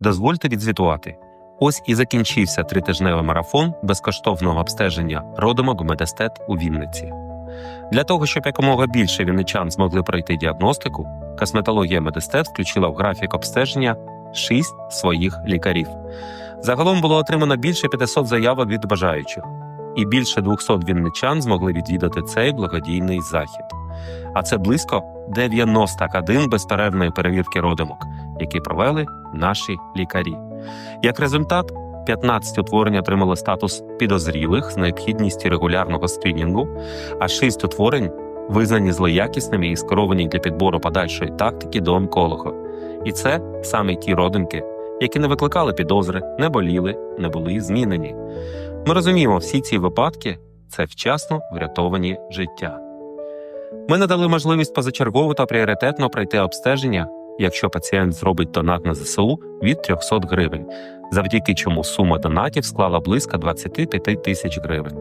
Дозвольте відзвітувати. Ось і закінчився тритижневий марафон безкоштовного обстеження родимок медестет у Вінниці. Для того, щоб якомога більше вінничан змогли пройти діагностику, косметологія медестет включила в графік обстеження шість своїх лікарів. Загалом було отримано більше 500 заявок від бажаючих, і більше 200 вінничан змогли відвідати цей благодійний захід. А це близько 90 кадин безперервної перевірки родимок, які провели наші лікарі. Як результат, 15 утворень отримали статус підозрілих з необхідністю регулярного скринінгу, а 6 утворень визнані злоякісними і скеровані для підбору подальшої тактики до онколога. І це саме ті родинки, які не викликали підозри, не боліли, не були змінені. Ми розуміємо, всі ці випадки це вчасно врятовані життя. Ми надали можливість позачергово та пріоритетно пройти обстеження, якщо пацієнт зробить донат на ЗСУ від 300 гривень, завдяки чому сума донатів склала близько 25 тисяч гривень.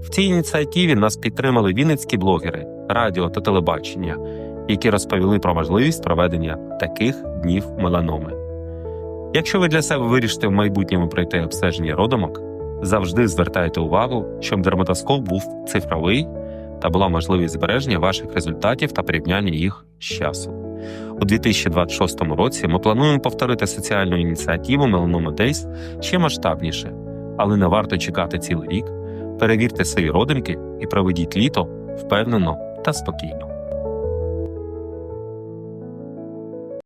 В цій ініціативі нас підтримали вінницькі блогери, радіо та телебачення, які розповіли про важливість проведення таких днів меланоми. Якщо ви для себе вирішите в майбутньому пройти обстеження родомок, завжди звертайте увагу, щоб дерматоскоп був цифровий та була можливість збереження ваших результатів та порівняння їх з часу. У 2026 році ми плануємо повторити соціальну ініціативу Melanoma Days ще масштабніше, але не варто чекати цілий рік. Перевірте свої родинки і проведіть літо впевнено та спокійно.